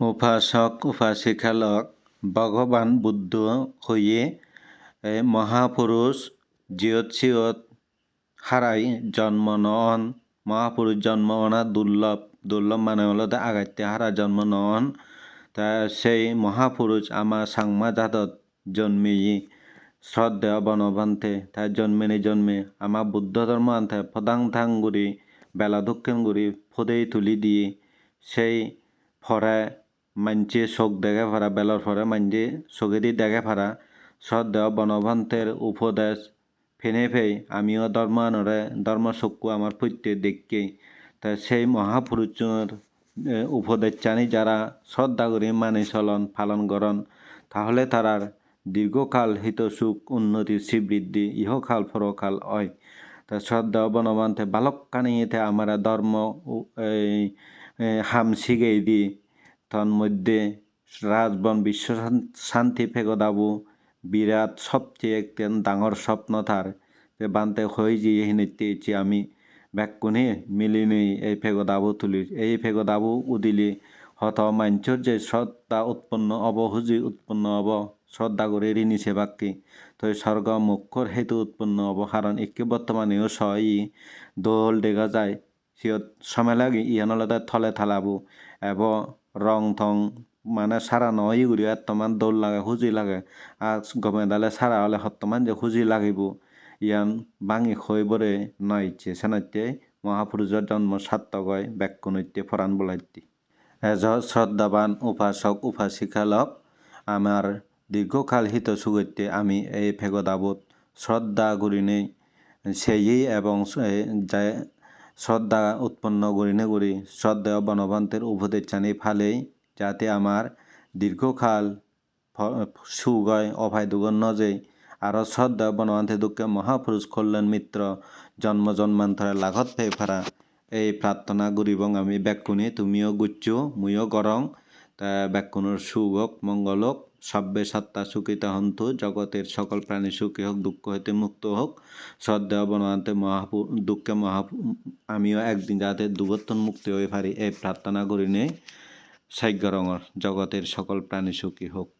উপাসক উপাসিকালক ভগৱান বুদ্ধ হৈয়ে এ, মহাপুৰুষ জিয়ত চিয়ত হারাই জন্ম নন। মহাপুরুষ জন্ম অনা দুর্লভ দুর্লভ মানে হলো তা আগাইতে হারা জন্ম নন। তা সেই মহাপুরুষ আমার সাংমা জাতত জন্মেই শ্রদ্ধেয় বনবন্তে তাই জন্মেনি জন্মে আমার বুদ্ধ ধর্ম আনতে পদাং থাং গুড়ি বেলা দক্ষিণ গুড়ি ফদেই তুলি দিয়ে সেই ফরে মানছে চোখ দেখে ফারা বেলর ফরে মানছে চোখেদি দেখে ফারা শ্রদ্ধেয় বনবন্তের উপদেশ। ফেনে ফেই, আমিও ধর্মানরে ধর্মচক্ষু আমার প্রত্যেক দেখকে তা সেই মহাপুরুষের উপদেশ চানি যারা শ্রদ্ধা করে মানে চলন, পালন করন তাহলে তারার দীর্ঘকাল হিত সুখ, উন্নতি শ্রীবৃদ্ধি ইহকাল পরকাল হয়। তা শ্রদ্ধা বনবন্তে বালকানিতে আমার ধর্ম হাম শিগেই দি তন্মধ্যে রাজবন বিশ্ব শান- শান্তি ফেগদাবু বিরাট সবচেয়ে একটি ডাঙর স্বপ্ন তার। যে বান্তে হয়ে যে হিনেতে ইচ্ছি আমি ব্যাকুনে মিলিনি এই ফেগদাবু তুলি। এই ফেগদাবু উদিলি হত মাঞ্চর যে শ্রদ্ধা উৎপন্ন অব হুজি উৎপন্ন অব শ্রদ্ধা করে ঋণী সেবাক্কি তো স্বর্গ মুখ্যর হেতু উৎপন্ন অব কারণ একে বর্তমানেও সই দোল দেখা যায়। সিয়ত সময় লাগে ইয়ানলতে থলে থালাবো। এব রং থং মানে সারা নয় গুড়ি এতমান দোল লাগে হুজি লাগে। গমে দালে সারা হলে হত্তমান যে হুজি লাগিব। ইয়ান বাঙি খৈ বরে নয়ছে সেনাইতে মহাপুরুষের জন্ম সার্থক হয় ব্যাক্য নৈত্যে ফরান বলাইতে এজ শ্রদ্ধাবান উপাসক উপাসিকালক আমার দীর্ঘকাল হিত সুগত্যে আমি এই ফেগদাবত শ্রদ্ধা করিনে সেই এবং শ্রদ্ধা উৎপন্ন করিনে করি। শ্রদ্ধা বনবন্তের উপদেশ চানি ফালেই, যাতে আমার দীর্ঘকাল হয়, অভয় দুগন নজে। আরও শ্রদ্ধা বনবন্তে দুঃখে মহাপুরুষ কল্যাণ মিত্র, জন্ম জন্মান্তরে লাঘত পেয়ে ফারা। এই প্রার্থনা করিবং আমি ব্যাকুনি, তুমিও গুচ্ছ, মুইও গরং তা ব্যাকুণর সুখ হোক, মঙ্গল হোক সব্যে সত্তা সুখিতা হন্তু, জগতের সকল প্রাণী সুখী হোক, দুঃখ হইতে মুক্ত হোক শ্রদ্ধা বনবন্তে মহাপু, দুঃখে মহা আমিও একদিন যাতে দুবর্তন মুক্তি হয়ে পারি, এই প্রার্থনা করি নে সাগ্য রঙর, জগতের সকল প্রাণী সুখী হোক।